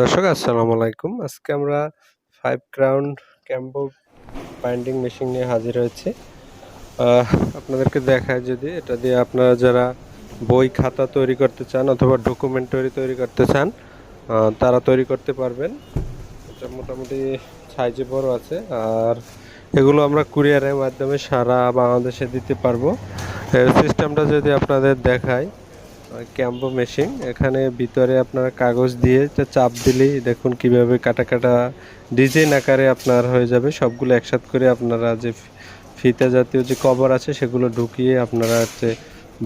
দর্শক, আসসালামু আলাইকুম। আজকে আমরা five crown combo binding machine নিয়ে হাজির হয়েছি। আপনাদেরকে দেখায় যদি, এটা দিয়ে আপনারা যারা বই, খাতা তৈরি করতে চান অথবা ডকুমেন্টারি তৈরি করতে চান তারা তৈরি করতে পারবেন। এটা মোটামুটি সাইজে বড় আছে, আর এগুলো আমরা কুরিয়ারের মাধ্যমে সারা বাংলাদেশে দিতে পারব। এর সিস্টেমটা যদি আপনাদের দেখায় ক্যাম্বো মেশিন এখানে ভিতরে আপনার কাগজ দিয়ে চাপ দিলেই দেখুন কীভাবে কাটা কাটা ডিজাইন আকারে আপনার হয়ে যাবে। সবগুলো একসাথ করে আপনারা যে ফিতা জাতীয় যে কভার আছে, সেগুলো ঢুকিয়ে আপনারা হচ্ছে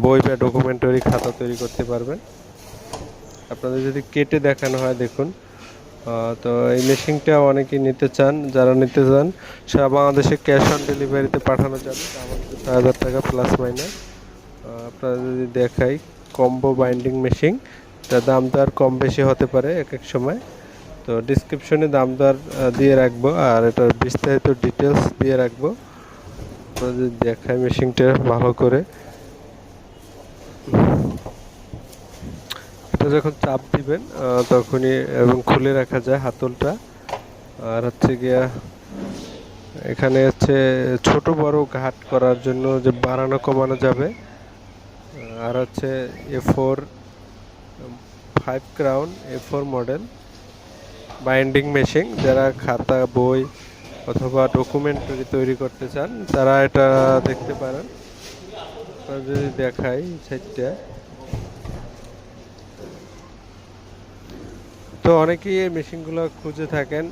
বই বা ডকুমেন্টারি খাতা তৈরি করতে পারবেন। আপনাদের যদি কেটে দেখানো হয়, দেখুন। তো এই মেশিনটা অনেকেই নিতে চান, যারা নিতে চান, সারা বাংলাদেশে ক্যাশ অন ডেলিভারিতে পাঠানো যাবে। আমাদের হাজার টাকা প্লাস মাইনাস আপনারা যদি দেখাই কম্বো বাইন্ডিং মেশিন তার দাম আর কম বেশি হতে পারে এক এক সময়। তো ডিসক্রিপশনে দাম দর দিয়ে রাখব আর এটার বিস্তারিত ডিটেলস দিয়ে রাখব। যদি দেখাই মেশিনটা ভালো করে। এটা যখন চাপ দিবেন তখনই এবং খুলে রাখা যায় হাতলটা। আর হচ্ছে গিয়া, এখানে হচ্ছে ছোট বড় ঘাট করার জন্য যে বাড়ানো কমানো যাবে। আর হচ্ছে A four five crown A four model binding machine যারা খাতা, বই অথবা ডকুমেন্টারি তৈরি করতে চান, তারা এটা দেখতে পারেন। যদি দেখাই সাইডটা তো অনেকেই এই মেশিনগুলো খুঁজে থাকেন।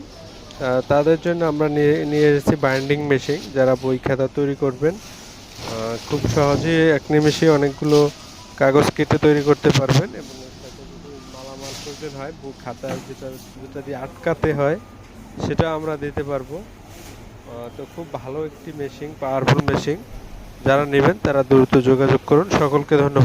তাদের জন্য আমরা নিয়ে নিয়ে এসেছি বাইন্ডিং মেশিন যারা বই খাতা তৈরি করবেন। খুব সহজে এক নিমেষে অনেকগুলো কাগজ কেটে তৈরি করতে পারবেন এবং মালামাল প্রয়োজন হয় বুক খাতা যেটা যেটা দিয়ে আটকাতে হয়, সেটা আমরা দিতে পারব। তো খুব ভালো একটি মেশিন পাওয়ারফুল মেশিন যারা নেবেন, তারা দ্রুত যোগাযোগ করুন। সকলকে ধন্যবাদ।